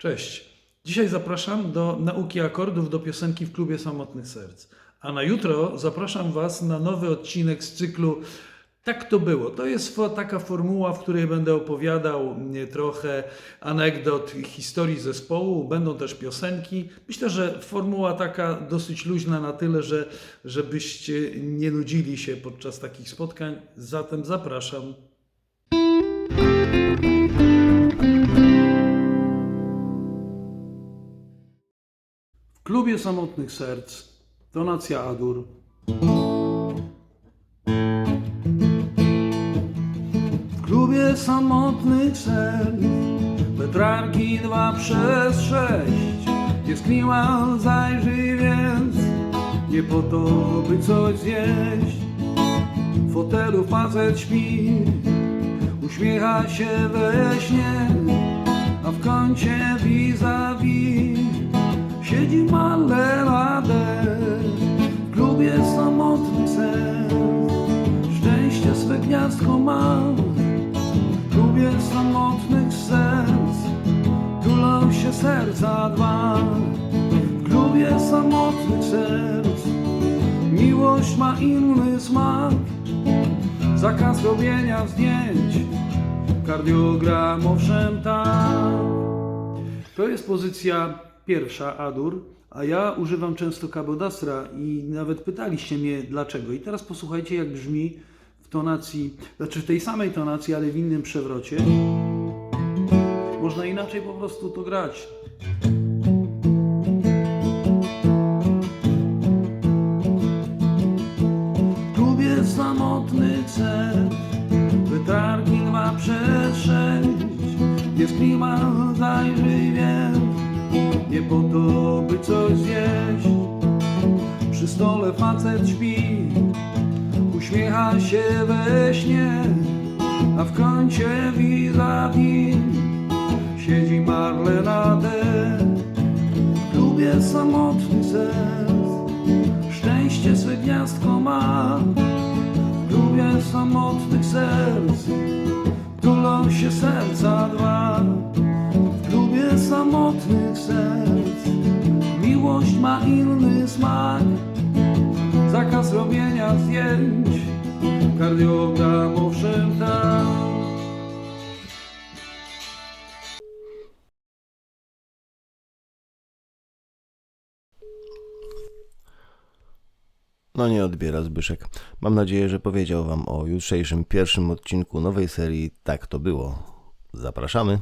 Cześć. Dzisiaj zapraszam do nauki akordów do piosenki w klubie Samotnych Serc. A na jutro zapraszam Was na nowy odcinek z cyklu Tak to było. To jest taka formuła, w której będę opowiadał trochę anegdot, historii zespołu. Będą też piosenki. Myślę, że formuła taka dosyć luźna na tyle, że żebyście nie nudzili się podczas takich spotkań. Zatem zapraszam. Klubie samotnych serc tonacja Adur. W klubie samotnych serc Petrarki dwa przez sześć Jest klimat, zajrzyj więc Nie po to, by coś zjeść W fotelu facet śpi Uśmiecha się we śnie A w kącie vis-a-vis Siedzi Maleradę W klubie samotnych serc Szczęście swe gniazdko ma W klubie samotnych serc. Tulą się serca dwa W klubie samotnych serc. Miłość ma inny smak Zakaz robienia zdjęć. Kardiogram owszem tak. To jest pozycja pierwsza Adur, a ja używam często kabodastra i nawet pytaliście mnie dlaczego. I teraz posłuchajcie jak brzmi w tonacji, znaczy w tej samej tonacji, ale w innym przewrocie. Można inaczej po prostu to grać. Klubie samotnych serc Wytargi przez sześć Jest klimat, więc Nie po to, by coś zjeść. Przy stole facet śpi Uśmiecha się we śnie A w kącie vis-a-vis Siedzi Marlena D. W klubie samotny serc Szczęście swe gniazdko ma. W klubie samotnych serc Tulą się serca dwa. Samotnych serc ma inny smak Zakaz robienia zdjęć Kardiogram owszem tak No nie odbiera Zbyszek. Mam nadzieję, że powiedział Wam o jutrzejszym pierwszym odcinku nowej serii Tak to było. Zapraszamy.